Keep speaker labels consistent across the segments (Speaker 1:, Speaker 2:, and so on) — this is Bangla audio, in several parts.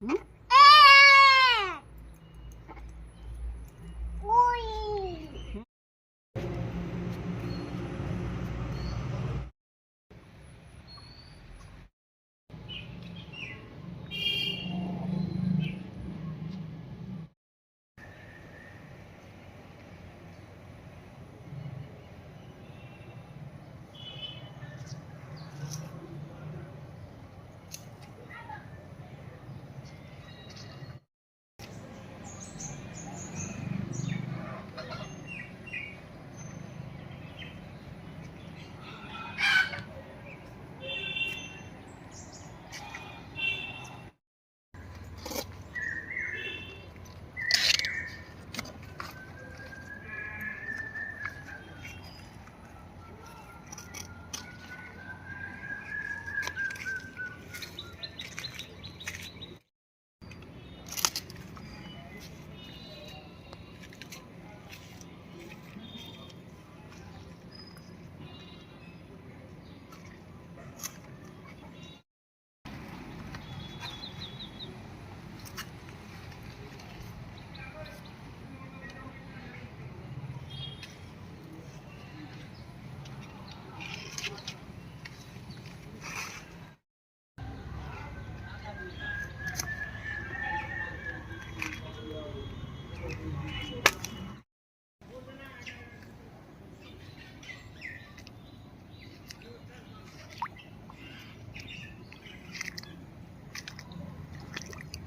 Speaker 1: Hmm?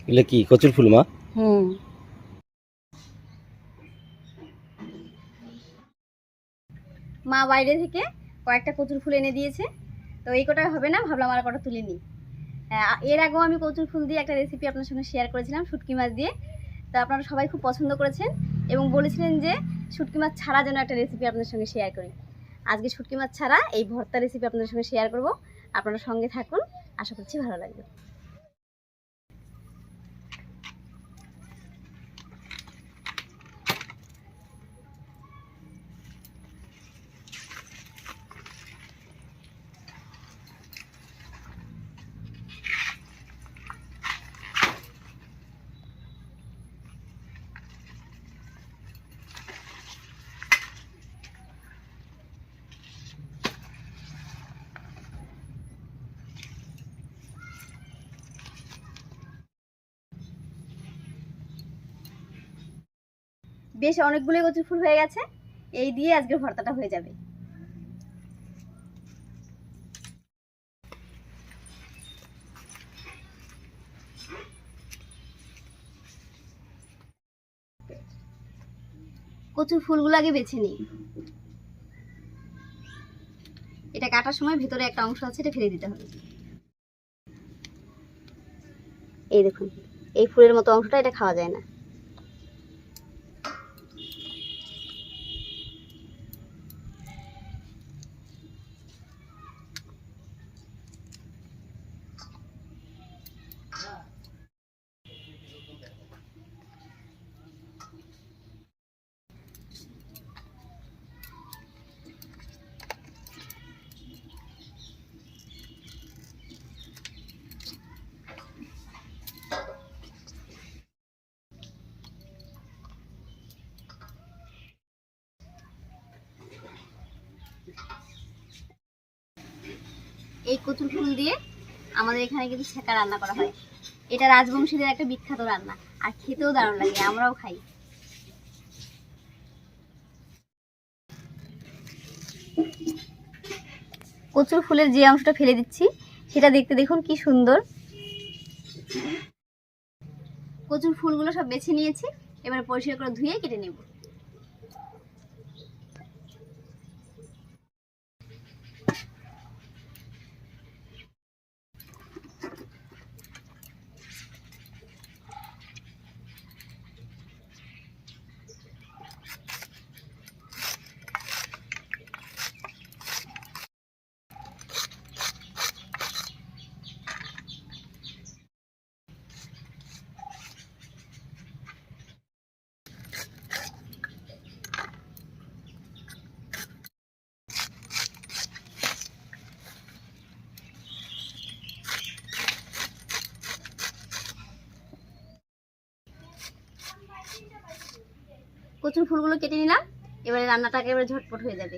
Speaker 1: এগুলো কি? কচুর ফুল, মা?
Speaker 2: হুম। মা বাইরে থেকে কয়েকটা কচুর ফুল এনে দিয়েছে। তো এই কটা হবে না? ভাবলাম আর কটা তুলে নিই। এর আগেও আমি কচুর ফুল দিয়ে একটা রেসিপি আপনার সঙ্গে শেয়ার করেছিলাম, শুটকি মাছ দিয়ে। তো আপনারা সবাই খুব পছন্দ করেছেন এবং বলেছিলেন যে শুটকি মাছ ছাড়া যেন একটা রেসিপি আপনার সঙ্গে শেয়ার করি। আজকে শুটকি মাছ ছাড়া এই ভর্তা রেসিপি আপনাদের সঙ্গে শেয়ার করব। আপনারা সঙ্গে থাকুন। আশা করছি ভালো লাগবে। বেশ অনেকগুলো কচুর ফুল হয়ে গেছে। এই দিয়ে আজকের ভর্তাটা হয়ে যাবে। কচুর ফুলগুলো আগে বেছে নিই। এটা কাটার সময় ভেতরে একটা অংশ আছে, এটা ফেলে দিতে হবে। এই দেখুন, এই ফুলের মতো অংশটা এটা খাওয়া যায় না। এই কচুর ফুল দিয়ে আমাদের এখানে কিন্তু ছেঁকা রান্না করা হয়। এটা রাজবংশীদের একটা বিখ্যাত রান্না, আর খেতেও দারুণ লাগে, আমরাও খাই। কচুর ফুলের যে অংশটা ফেলে দিচ্ছি, সেটা দেখতে দেখুন কি সুন্দর। কচুর ফুলগুলো সব বেছে নিয়েছি, এবারে পরিষ্কার করে ধুয়ে কেটে নেব। কচুর ফুলগুলো কেটে নিলাম, এবারে রান্নাটা একেবারে ঝটপট হয়ে যাবে।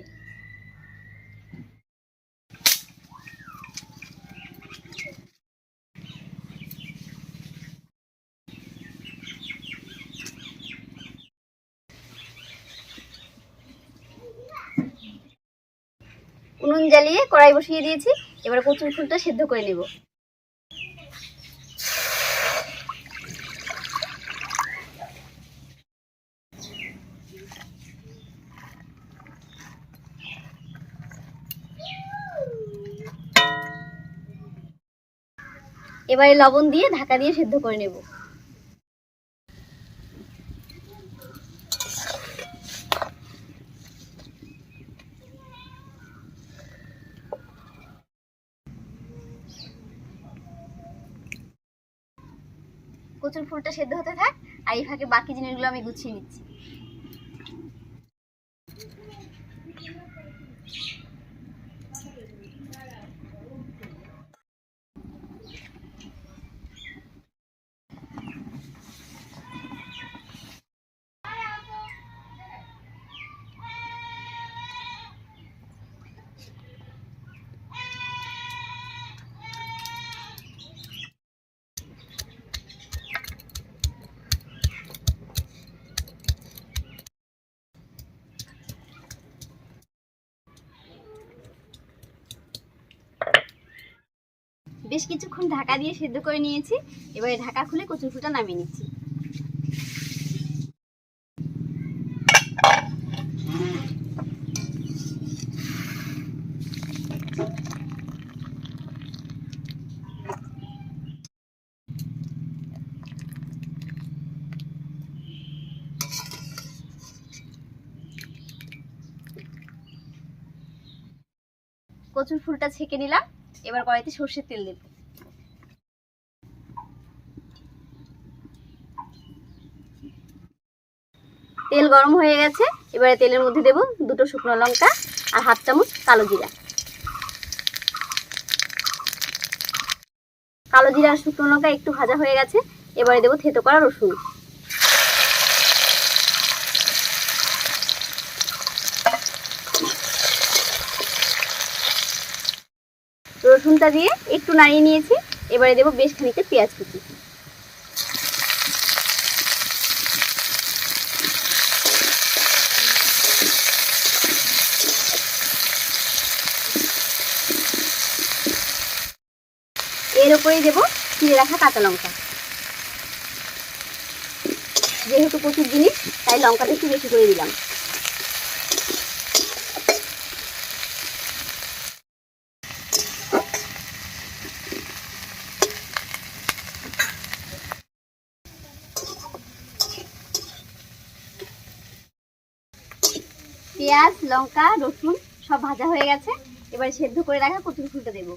Speaker 2: উনুন জ্বালিয়ে কড়াই বসিয়ে দিয়েছি, এবার কচুর ফুলটা সেদ্ধ করে নেব। এবারে লবণ দিয়ে ঢাকা দিয়ে সেদ্ধ করে নেব। কচুর ফুলটা সেদ্ধ হতে থাক, আর এই ফাঁকে বাকি জিনিসগুলো আমি গুছিয়ে নিচ্ছি। কিছুক্ষণ ঢাকা দিয়ে সেদ্ধ করে নিয়েছি। এবারে ঢাকা খুলে কচুর ফুলটা নামিয়ে নিচ্ছি। কচুর ফুলটা ছেঁকে নিলাম। এবার কড়াইতে সর্ষের তেল দেব। তেল গরম হয়ে গেছে। এবারে তেলের মধ্যে দেব দুটো শুকনো লঙ্কা আর হাফ চামচ কালো জিরা। কালো জিরা আর শুকনো লঙ্কা একটু ভাজা হয়ে গেছে। এবারে দেবো থেতো করা রসুন। রসুনটা দিয়ে একটু নাড়িয়ে নিয়েছি। এবারে দেবো বেশ খানিকটা পেঁয়াজ কুচি। এর উপরেই দেবো। চিড়ে রাখা, কাঁচা লঙ্কা। যেহেতু প্রচুর জিনিস, তাই লঙ্কাটা একটু বেশি করে দিলাম। পেঁয়াজ, লঙ্কা, রসুন সব ভাজা হয়ে গেছে। এবার সেদ্ধ করে রাখা কচুর ফুলটা দেবো।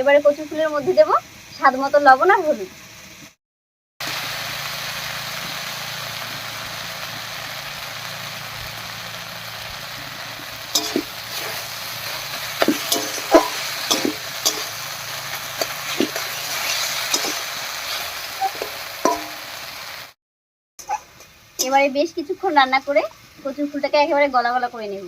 Speaker 2: এবারে কচু ফুলের মধ্যে দেবো স্বাদ মতো লবণ আর হলুদ। এবারে বেশ কিছুক্ষণ রান্না করে কচুর ফুলটাকে একেবারে গলা গলা করে নেব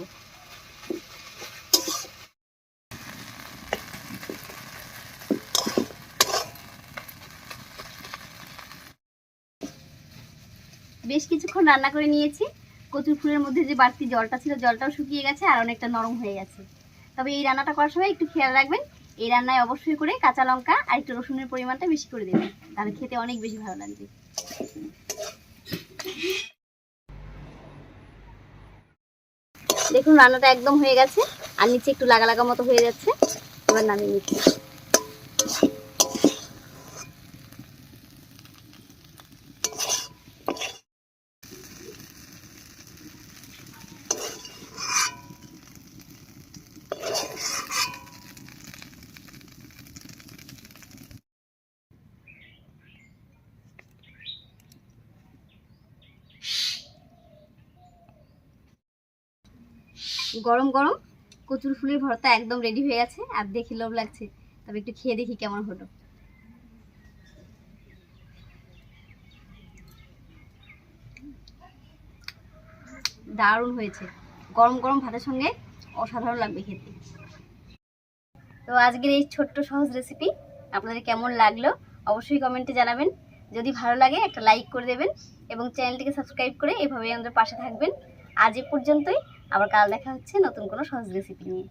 Speaker 2: বেশ কিছুক্ষণ রান্না করে নিয়েছি। কচুর ফুলের মধ্যে যে বাড়তি জলটা ছিল, জলটাও শুকিয়ে গেছে আর অনেকটা নরম হয়ে গেছে। তবে এই রান্নাটা করার সময় একটু খেয়াল রাখবেন, এই রান্নায় অবশ্যই করে কাঁচা লঙ্কা আর একটু রসুনের পরিমাণটা বেশি করে দেবেন। তাহলে খেতে অনেক বেশি ভালো লাগবে। দেখুন, রান্নাটা একদম হয়ে গেছে। আর নিচে একটু লাগা লাগা মতো হয়ে যাচ্ছে। এবার নামিয়ে নিচ্ছি। গরম গরম কচুর ফুলের ভর্তা একদম রেডি হয়ে গেছে, আর দেখি লোভ লাগছে। তবে একটু খেয়ে দেখি কেমন হলো। দারুণ হয়েছে। গরম গরম ভাতের সঙ্গে অসাধারণ লাগবে খেতে। তো আজকের এই ছোট্ট সহজ রেসিপি আপনাদের কেমন লাগল অবশ্যই কমেন্টে জানাবেন। যদি ভালো লাগে একটা লাইক করে দেবেন এবং চ্যানেলটিকে সাবস্ক্রাইব করে এভাবেই আমাদের পাশে থাকবেন। আজ এ পর্যন্তই। আবার কাল দেখা হচ্ছে নতুন কোনো সহজ রেসিপি নিয়ে।